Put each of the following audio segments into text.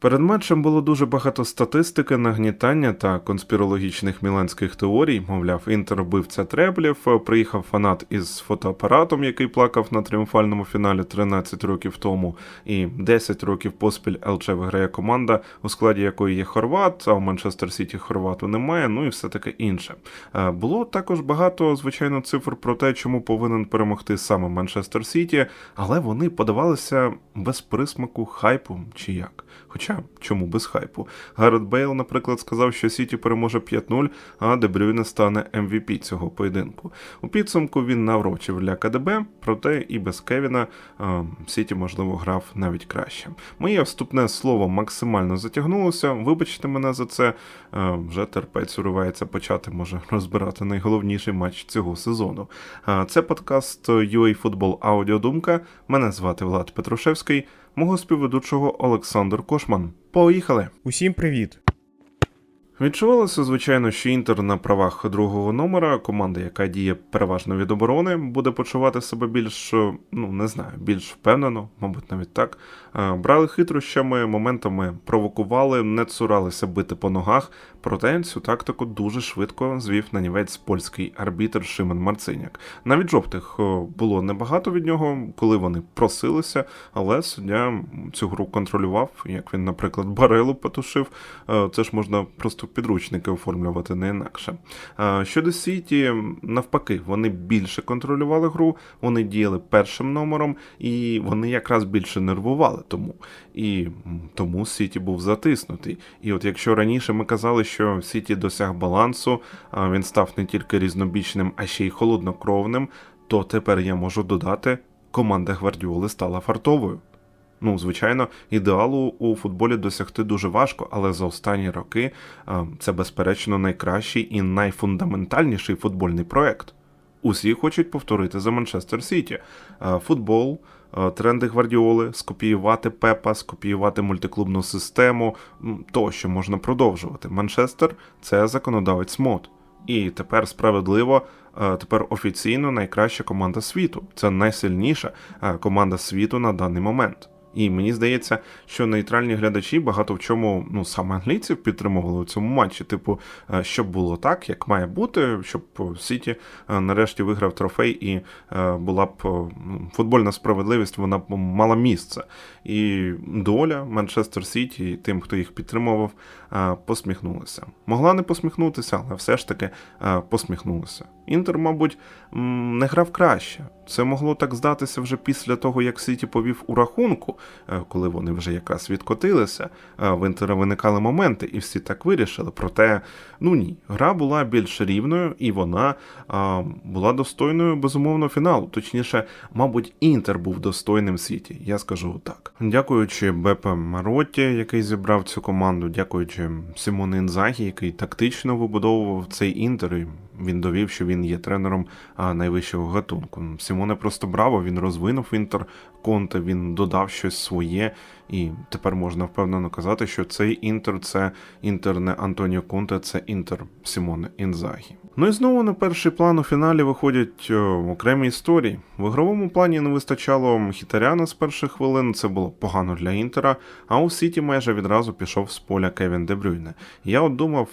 Перед матчем було дуже багато статистики, нагнітання та конспірологічних міланських теорій. Мовляв, інтер бивця треблів. Приїхав фанат із фотоапаратом, який плакав на тріумфальному фіналі 13 років тому, і 10 років поспіль ЛЧ виграє команда, у складі якої є Хорват, а у Манчестер Сіті Хорвату немає. Ну і все таке інше. Е, Було також багато, звичайно, цифр про те, чому повинен перемогти саме Манчестер Сіті, але вони подавалися без присмаку хайпу чи як. Хоча чому без хайпу? Гаррет Бейл, наприклад, сказав, що Сіті переможе 5-0, а Дебрюйне стане MVP цього поєдинку. У підсумку він наврочив для КДБ, проте і без Кевіна е, Сіті, можливо, грав навіть краще. Моє вступне слово максимально затягнулося. Вибачте мене за це. Е, Вже терпець уривається почати, може розбирати найголовніший матч цього сезону. Е, Це подкаст UA Football Аудіодумка. Мене звати Влад Петрушевський, мого співведучого Олександр Кошман. Поїхали! Усім привіт! Відчувалося, звичайно, що Інтер на правах другого номера, команда, яка діє переважно від оборони, буде почувати себе більш, ну не знаю, більш впевнено, мабуть, навіть так. Е, Брали хитрощами, моментами провокували, не цуралися бити по ногах. Проте цю тактику дуже швидко звів на нівець польський арбітр Шимон Марциняк. Навіть жовтих е, було небагато від нього, коли вони просилися, але суддя цю гру контролював, як він, наприклад, барелу потушив. Е, Це ж можна просто підручники оформлювати не інакше. Е, Щодо Сіті, навпаки, вони більше контролювали гру, вони діяли першим номером, і вони якраз більше нервували тому. І тому Сіті був затиснутий. І от якщо раніше ми казали, що Сіті досяг балансу, він став не тільки різнобічним, а ще й холоднокровним, то тепер я можу додати, команда Гвардіоли стала фартовою. Ну, звичайно, ідеалу у футболі досягти дуже важко, але за останні роки це, безперечно, найкращий і найфундаментальніший футбольний проект. Усі хочуть повторити за Манчестер Сіті. Футбол, тренди гвардіоли, скопіювати Пепа, скопіювати мультиклубну систему, тощо можна продовжувати. Манчестер це законодавець мод. І тепер справедливо, е, тепер офіційно найкраща команда світу. Це найсильніша е, команда світу на даний момент. І мені здається, що нейтральні глядачі багато в чому, ну саме англійців підтримували у цьому матчі. Типу, е, щоб було так, як має бути, щоб Сіті е, нарешті виграв трофей і е, була б ну, футбольна справедливість, вона б мала місце. І доля Манчестер Сіті і тим, хто їх підтримував, посміхнулася. Могла не посміхнутися, але все ж таки посміхнулася. Інтер, мабуть, не грав краще. Це могло так здатися вже після того, як Сіті повів у рахунку, е, коли вони вже якраз відкотилися. Е, В Інтера виникали моменти, і всі так вирішили. Проте, ну ні, гра була більш рівною, і вона а, була достойною безумовно фіналу. Точніше, мабуть, Інтер був достойним Сіті. Я скажу так. Дякуючи Бепе Маротті, який зібрав цю команду, дякуючи Симону Інзагі, який тактично вибудовував цей інтер. Він довів, що він є тренером найвищого гатунку. Сімоне просто браво, він розвинув інтер Конте, він додав щось своє, і тепер можна впевнено казати, що цей інтер це інтер не Антоніо Конте, це інтер Сімоне Інзагі. Ну і знову на перший план у фіналі виходять о, окремі історії. В ігровому плані не вистачало Мхітаряна з перших хвилин, це було погано для інтера. А у Сіті майже відразу пішов з поля Кевін Дебрюйне. Я от думав,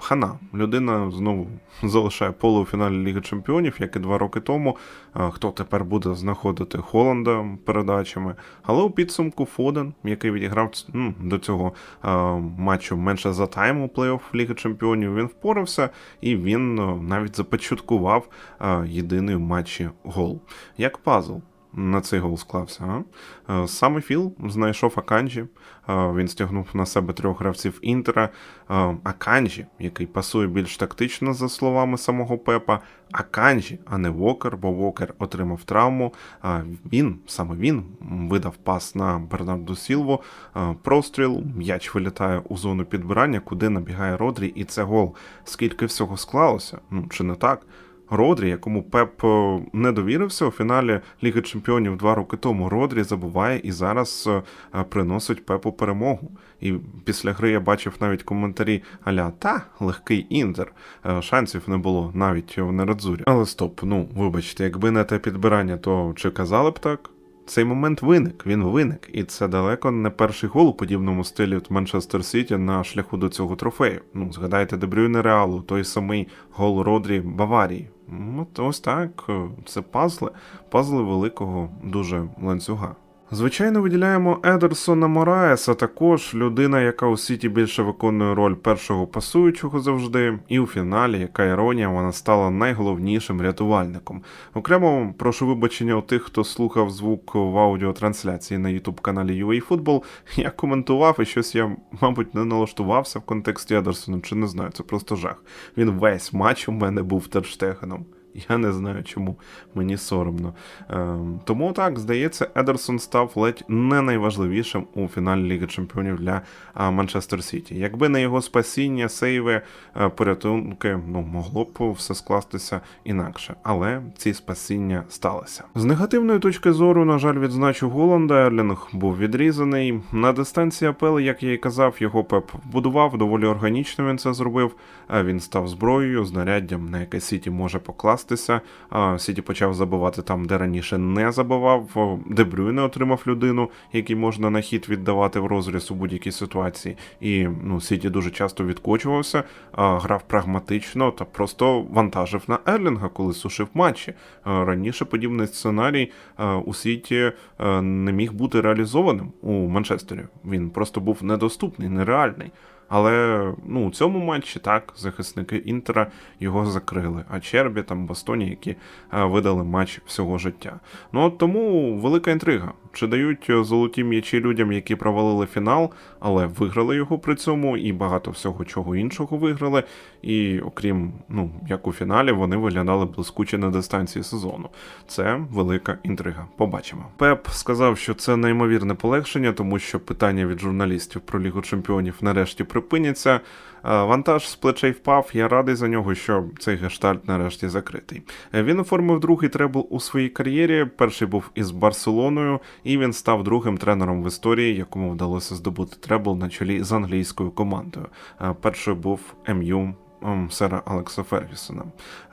хана, людина знову залишає поле у фіналі Ліги Чемпіонів, як і два роки тому. А, Хто тепер буде знаходити Холланда передачами? Але у підсумку Фоден, який відіграв ну, до цього а, матчу менше за тайм у плей-офф Ліги Чемпіонів, він впорався і він навіть започаткував єдиний в матчі гол. Як пазл. На цей гол склався. А? Е, Саме Філ знайшов Аканджі. Е, Він стягнув на себе трьох гравців Інтера. Е, Аканджі, який пасує більш тактично, за словами самого Пепа. Аканджі, а не Вокер, бо Вокер отримав травму. Він, саме він, видав пас на Бернарду Сілву. Простріл, м'яч вилітає у зону підбирання, куди набігає Родрі, і це гол. Скільки всього склалося? Ну, чи не так? Родрі, якому Пеп е, не довірився у фіналі Ліги Чемпіонів два роки тому. Родрі забуває і зараз е, е, приносить Пепу перемогу. І після гри я бачив навіть коментарі аля та легкий інтер. Е, Шансів не було навіть в Нерадзурі. Але стоп, ну вибачте, якби не те підбирання, то чи казали б так? Цей момент виник. Він виник, і це далеко не перший гол у подібному стилі від Манчестер Сіті на шляху до цього трофею. Ну, згадайте Дебрюйне Реалу, той самий гол Родрі Баварії. От ось так, е, це пазли, пазли великого дуже ланцюга. Звичайно, виділяємо Едерсона Мораеса, також людина, яка у Сіті більше виконує роль першого пасуючого завжди, і у фіналі, яка іронія, вона стала найголовнішим рятувальником. Окремо прошу вибачення у тих, хто слухав звук в аудіотрансляції на youtube каналі UA Я коментував і щось я, мабуть, не налаштувався в контексті Едерсона, чи не знаю, це просто жах. Він весь матч у мене був терштегеном. Я не знаю чому, мені соромно. Ем, тому так, здається, Едерсон став ледь не найважливішим у фіналі Ліги Чемпіонів для Манчестер Сіті. Якби не його спасіння, сейви, е, порятунки, ну могло б все скластися інакше. Але ці спасіння сталися. З негативної точки зору, на жаль, відзначу Голланда. Ерлінг був відрізаний. На дистанції АПЛ, як я і казав, його Пеп будував доволі органічно. Він це зробив. Він став зброєю, знаряддям, на яке Сіті може покластися. А, Сіті почав забивати там, де раніше не забивав. Дебрюйне отримав людину, якій можна на хід віддавати в розріз у будь-якій ситуації. І ну, Сіті дуже часто відкочувався, грав прагматично та просто вантажив на Ерлінга, коли сушив матчі. Раніше подібний сценарій у Сіті не міг бути реалізованим у Манчестері. Він просто був недоступний, нереальний. Але ну, у цьому матчі так, захисники Інтера його закрили, а Чербі там Бастоні, які е, видали матч всього життя. Ну от тому велика інтрига. Чи дають е, золоті м'ячі людям, які провалили фінал, але виграли його при цьому, і багато всього чого іншого виграли. І окрім, ну, як у фіналі, вони виглядали блискуче на дистанції сезону. Це велика інтрига. Побачимо. Пеп сказав, що це неймовірне полегшення, тому що питання від журналістів про Лігу Чемпіонів нарешті припиняться. Е, Вантаж з плечей впав. Я радий за нього, що цей гештальт нарешті закритий. Е, Він оформив другий требл у своїй кар'єрі. Перший був із Барселоною, і він став другим тренером в історії, якому вдалося здобути требл на чолі з англійською командою. Е, Першою був МЮ сера Алекса Фергюсона.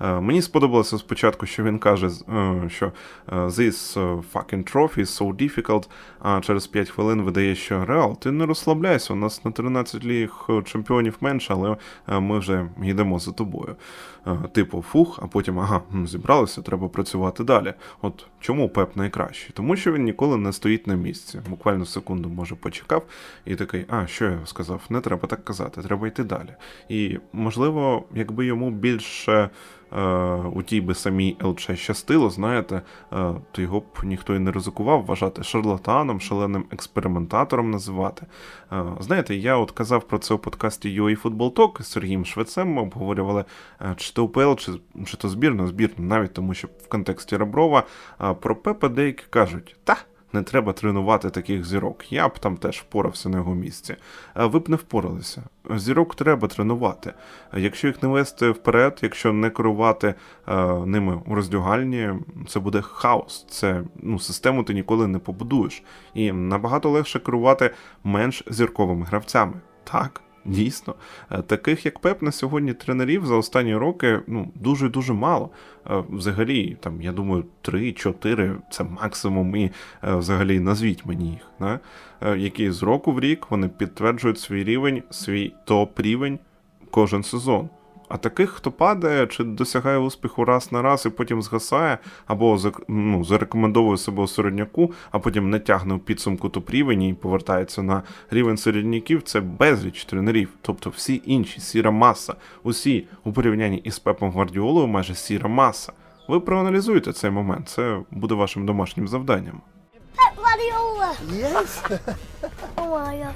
Е, Мені сподобалося спочатку, що він каже, е, що е, this fucking trophy is so difficult, а через 5 хвилин видає, що Реал, ти не розслабляйся, у нас на 13 ліг чемпіонів менше, але ми вже йдемо за тобою. Типу, фух, а потім ага, зібралися, треба працювати далі. От чому Пеп найкращий? Тому що він ніколи не стоїть на місці. Буквально секунду, може, почекав і такий, а що я сказав? Не треба так казати, треба йти далі. І можливо, якби йому більше. е, У тій би самій ЛЧ щастило, знаєте, е, то його б ніхто і не ризикував вважати шарлатаном, шаленим експериментатором називати. Е, Знаєте, я от казав про це у подкасті UA Football Talk з Сергієм Швецем. Ми обговорювали чи то УПЛ, чи, чи то збірну, збірну, навіть тому, що в контексті Реброва про Пепа деякі кажуть, та. Не треба тренувати таких зірок. Я б там теж впорався на його місці. Ви б не впоралися. Зірок треба тренувати. Якщо їх не вести вперед, якщо не керувати е, ними у роздягальні, це буде хаос. Це ну, систему ти ніколи не побудуєш. І набагато легше керувати менш зірковими гравцями. Так. Дійсно, Е, таких як Пеп на сьогодні тренерів за останні роки ну дуже дуже мало. Е, Взагалі, там я думаю, 3-4 це максимум, і е, взагалі назвіть мені їх, да? які з року в рік вони підтверджують свій рівень, свій топ-рівень кожен сезон. А таких, хто падає чи досягає успіху раз на раз і потім згасає, або ну, зарекомендовує себе у середняку, а потім не тягне в підсумку топ-рівень і повертається на рівень середняків, це безліч тренерів. Тобто всі інші сіра маса, усі у порівнянні із Пепом Гвардіолою майже сіра маса. Ви проаналізуєте цей момент, це буде вашим домашнім завданням. Pep Guardiola. Yes. Oh my god.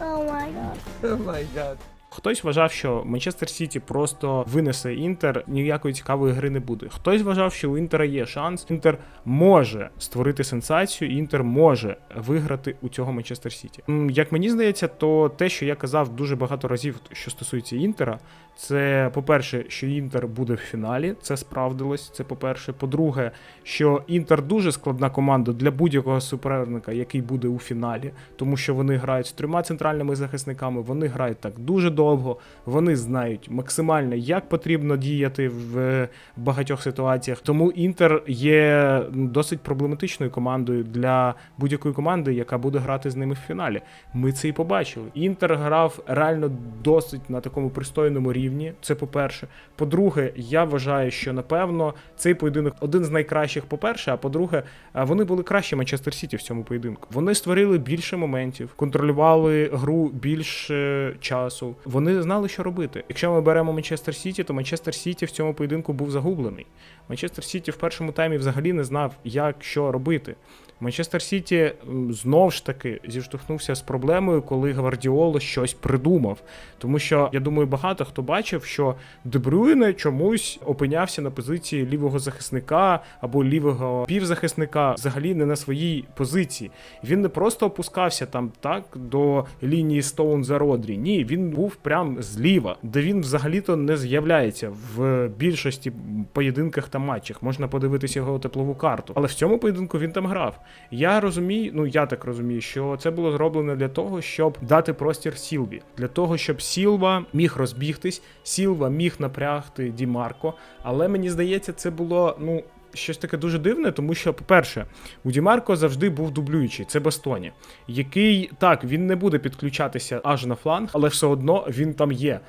Oh my god. oh my god. Хтось вважав, що Манчестер Сіті просто винесе Інтер, ніякої цікавої гри не буде. Хтось вважав, що у Інтера є шанс. Інтер може створити сенсацію, і Інтер може виграти у цього Манчестер Сіті. Як мені здається, то те, що я казав дуже багато разів, що стосується Інтера, це по-перше, що Інтер буде в фіналі, це справдилось. Це по-перше. По-друге, що Інтер дуже складна команда для будь-якого суперника, який буде у фіналі, тому що вони грають з трьома центральними захисниками, вони грають так дуже довго. Вони знають максимально, як потрібно діяти в е, багатьох ситуаціях. Тому Інтер є досить проблематичною командою для будь-якої команди, яка буде грати з ними в фіналі. Ми це і побачили. Інтер грав реально досить на такому пристойному рівні. Це по-перше. По-друге, я вважаю, що напевно цей поєдинок один з найкращих, по-перше, а по-друге, вони були кращі Манчестер Сіті в цьому поєдинку. Вони створили більше моментів, контролювали гру більше часу. Вони знали, що робити. Якщо ми беремо Манчестер Сіті, то Манчестер Сіті в цьому поєдинку був загублений. Манчестер Сіті в першому таймі взагалі не знав, як що робити. Манчестер Сіті знов ж таки зіштовхнувся з проблемою, коли Гвардіоло щось придумав. Тому що я думаю, багато хто бачив, що Дебрюйне чомусь опинявся на позиції лівого захисника або лівого півзахисника, взагалі не на своїй позиції. Він не просто опускався там так до лінії Стоун за Родрі. Ні, він був прям зліва, де він взагалі-то не з'являється в більшості поєдинках та матчах. Можна подивитися його теплову карту. Але в цьому поєдинку він там грав. Я розумію, ну я так розумію, що це було зроблено для того, щоб дати простір Сілві, для того, щоб Сілва міг розбігтись, Сілва міг напрягти Дімарко. Але мені здається, це було ну. Щось таке дуже дивне, тому що, по-перше, у Дімарко завжди був дублюючий, це Бастоні, який так він не буде підключатися аж на фланг, але все одно він там є.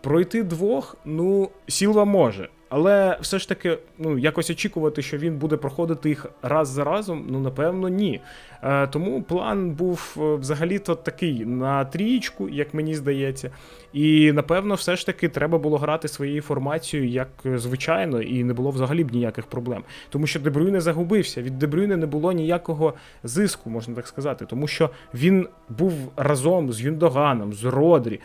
Пройти двох, ну, Сілва може. Але все ж таки, ну, якось очікувати, що він буде проходити їх раз за разом, ну, напевно, ні. Е, тому план був е, взагалі-то такий на трієчку, як мені здається. І напевно, все ж таки треба було грати своєю формацією, як звичайно, і не було взагалі б ніяких проблем. Тому що Дебрюйне загубився. Від Дебрюйне не було ніякого зиску, можна так сказати, тому що він був разом з Юндоганом, з Родрі,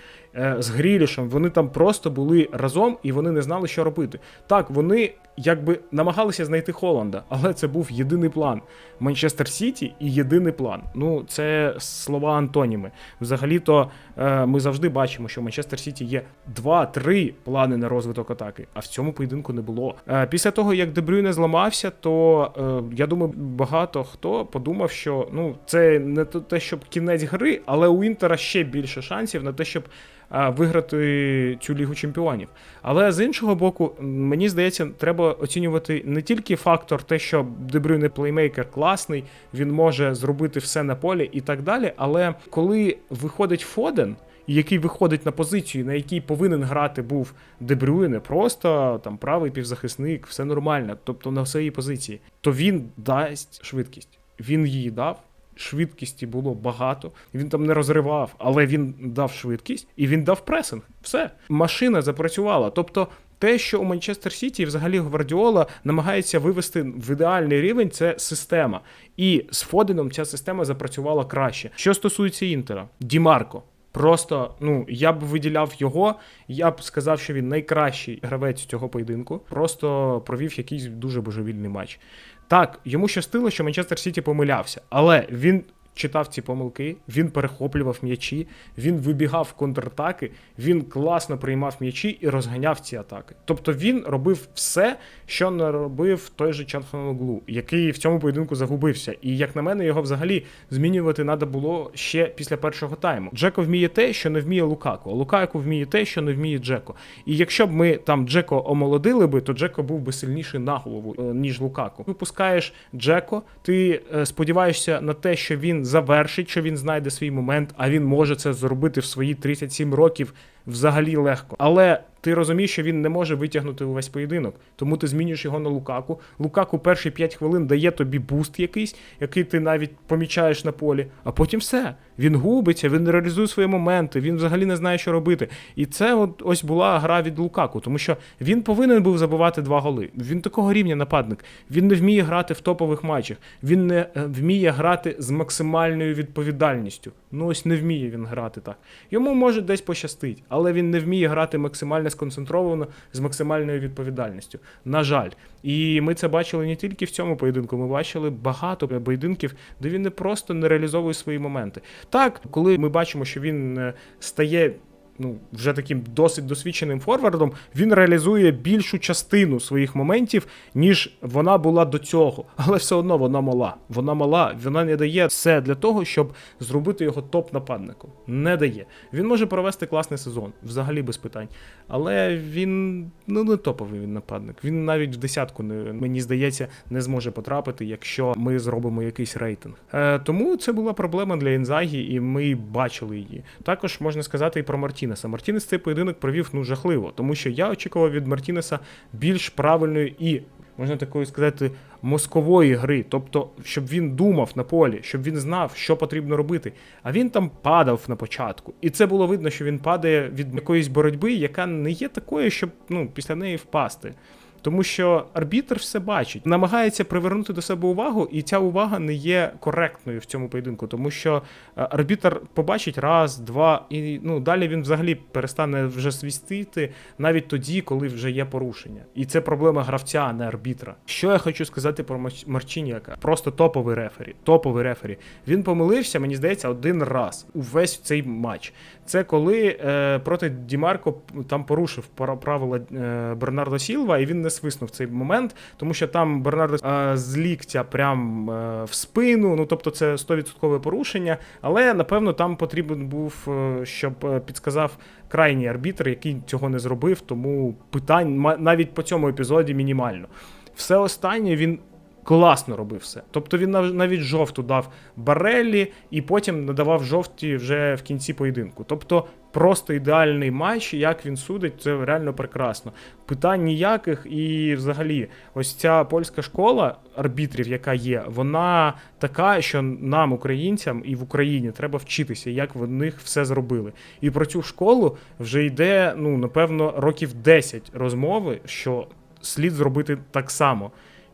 з Грілішем. Вони там просто були разом і вони не знали, що робити. Так, вони якби намагалися знайти Холланда, але це був єдиний план. Манчестер Сіті і єдиний план. Ну, це слова антоніми. Взагалі-то е, ми завжди бачимо, що в Манчестер Сіті є два-три плани на розвиток атаки, а в цьому поєдинку не було. Е, після того, як Дебрюйне зламався, то е, я думаю, багато хто подумав, що ну це не те, щоб кінець гри, але у Інтера ще більше шансів на те, щоб виграти цю лігу чемпіонів. Але з іншого боку, мені здається, треба оцінювати не тільки фактор, те, що Дебрюйне плеймейкер класний, він може зробити все на полі і так далі. Але коли виходить Фоден. Який виходить на позицію, на якій повинен грати був Дебрюйне, просто там правий півзахисник, все нормально, тобто на своїй позиції, то він дасть швидкість. Він її дав, швидкості було багато. Він там не розривав, але він дав швидкість і він дав пресинг. Все. Машина запрацювала. Тобто. Те, що у Манчестер Сіті взагалі Гвардіола намагається вивести в ідеальний рівень, це система. І з Фоденом ця система запрацювала краще. Що стосується Інтера, Дімарко. Просто ну я б виділяв його. Я б сказав, що він найкращий гравець цього поєдинку. Просто провів якийсь дуже божевільний матч. Так, йому щастило, що Манчестер Сіті помилявся, але він читав ці помилки, він перехоплював м'ячі, він вибігав в контратаки, він класно приймав м'ячі і розганяв ці атаки. Тобто він робив все, що не робив той же Чанханоглу, який в цьому поєдинку загубився. І як на мене, його взагалі змінювати треба було ще після першого тайму. Джеко вміє те, що не вміє Лукако. Лукако вміє те, що не вміє Джеко. І якщо б ми там Джеко омолодили би, то Джеко був би сильніший на голову, е, ніж Лукаку. Випускаєш Джеко, ти е, сподіваєшся на те, що він завершить, що він знайде свій момент, а він може це зробити в свої 37 років взагалі легко. Але ти розумієш, що він не може витягнути увесь поєдинок, тому ти змінюєш його на Лукаку. Лукаку перші 5 хвилин дає тобі буст якийсь, який ти навіть помічаєш на полі, а потім все. Він губиться, він реалізує свої моменти, він взагалі не знає, що робити. І це от ось була гра від Лукаку, тому що він повинен був забивати два голи. Він такого рівня нападник. Він не вміє грати в топових матчах. Він не е, вміє грати з максимальною відповідальністю. Ну ось не вміє він грати так. Йому може десь пощастить, але він не вміє грати максимально сконцентровано з максимальною відповідальністю. На жаль. І ми це бачили не тільки в цьому поєдинку, ми бачили багато поєдинків, де він не просто не реалізовує свої моменти. Так, коли ми бачимо, що він е, стає ну, вже таким досить досвідченим форвардом, він реалізує більшу частину своїх моментів, ніж вона була до цього. Але все одно вона мала. Вона мала, вона не дає все для того, щоб зробити його топ-нападником. Не дає. Він може провести класний сезон, взагалі без питань. Але він ну не топовий він нападник. Він навіть в десятку не мені здається не зможе потрапити, якщо ми зробимо якийсь рейтинг. Е, тому це була проблема для Інзагі, і ми бачили її. Також можна сказати і про Мартінеса. Мартінес цей поєдинок провів ну жахливо, тому що я очікував від Мартінеса більш правильної і. Можна такою сказати, мозкової гри, тобто, щоб він думав на полі, щоб він знав, що потрібно робити. А він там падав на початку. І це було видно, що він падає від якоїсь боротьби, яка не є такою, щоб ну, після неї впасти. Тому що арбітр все бачить, намагається привернути до себе увагу, і ця увага не є коректною в цьому поєдинку, тому що е, арбітр побачить раз, два, і ну далі він взагалі перестане вже свістити навіть тоді, коли вже є порушення. І це проблема гравця, а не арбітра. Що я хочу сказати про Марчиніака? Просто топовий рефері. Топовий рефері. Він помилився, мені здається, один раз увесь цей матч. Це коли е, проти Дімарко там порушив правила е, Бернардо Сілва, і він не свиснув цей момент, тому що там Бернардо е, з ліктя прям е, в спину. Ну тобто це 100% порушення. Але напевно там потрібен був, е, щоб підсказав крайній арбітр, який цього не зробив. Тому питань навіть по цьому епізоді мінімально. Все останнє він класно робив все. Тобто він нав- навіть жовту дав Бареллі і потім надавав жовті вже в кінці поєдинку. Тобто просто ідеальний матч, як він судить, це реально прекрасно. Питань ніяких, і взагалі, ось ця польська школа арбітрів, яка є, вона така, що нам, українцям, і в Україні треба вчитися, як в них все зробили. І про цю школу вже йде, ну напевно, років 10 розмови, що слід зробити так само.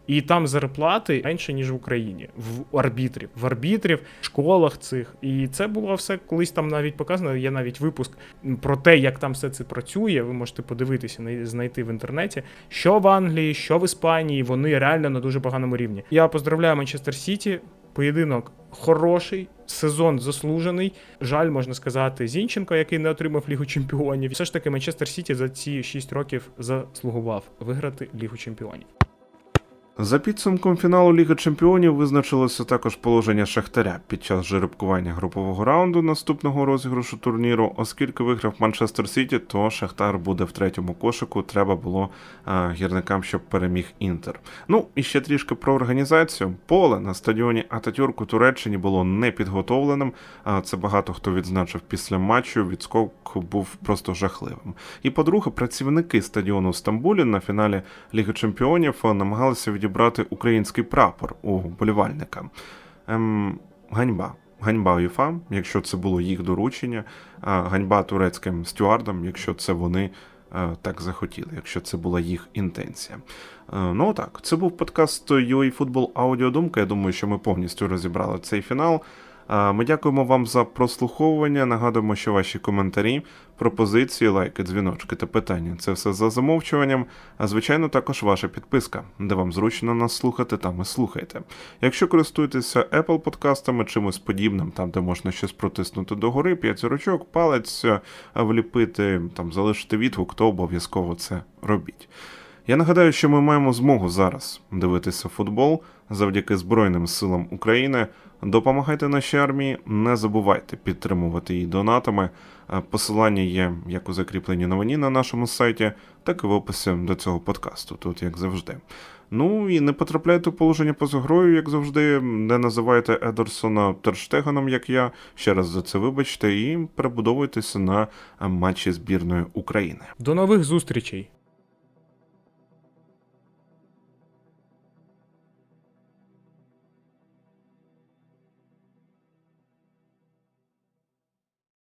І там зарплати менше, ніж в Україні, в арбітрів, в арбітрів, школах цих. І це було все колись там навіть показано. Є навіть випуск про те, як там все це працює. Ви можете подивитися, най- знайти в інтернеті. Що в Англії, що в Іспанії, вони реально на дуже поганому рівні. Я поздравляю Манчестер Сіті. Поєдинок хороший, сезон заслужений. Жаль, можна сказати, Зінченко, який не отримав Лігу Чемпіонів. Все ж таки, Манчестер Сіті за ці 6 років заслугував виграти Лігу Чемпіонів. За підсумком фіналу Ліги Чемпіонів визначилося також положення Шахтаря під час жеребкування групового раунду наступного розіграшу турніру. Оскільки виграв Манчестер Сіті, то Шахтар буде в третьому кошику. Треба було а, гірникам, щоб переміг Інтер. Ну і ще трішки про організацію. Поле на стадіоні Ататюрк у Туреччині було не підготовленим. А це багато хто відзначив після матчу. Відскок був просто жахливим. І по-друге, працівники стадіону в Стамбулі на фіналі Ліги Чемпіонів е, намагалися відібрати український прапор у болівальника. Ем, ганьба. Ганьба УЄФА, якщо це було їх доручення, а ганьба турецьким стюардам, якщо це вони е, так захотіли, якщо це була їх інтенція. Е, Ну так, це був подкаст UA Football Аудіодумка. Я думаю, що ми повністю розібрали цей фінал. Ми дякуємо вам за прослуховування. Нагадуємо, що ваші коментарі, пропозиції, лайки, дзвіночки та питання це все за замовчуванням. А звичайно, також ваша підписка, де вам зручно нас слухати, там і слухайте. Якщо користуєтеся Apple подкастами, чимось подібним, там де можна щось протиснути догори, п'ять зірочок, палець е, вліпити, там залишити відгук, то обов'язково це робіть. Я нагадаю, що ми маємо змогу зараз дивитися футбол завдяки Збройним силам України. Допомагайте нашій армії, не забувайте підтримувати її донатами. Е, Посилання є як у закріпленій новині на нашому сайті, так і в описі до цього подкасту, тут як завжди. Ну і не потрапляйте в положення поза грою, як завжди, не називайте Едерсона Терштеганом, як я. Ще раз за це вибачте, і перебудовуйтеся на е, матчі збірної України. До нових зустрічей!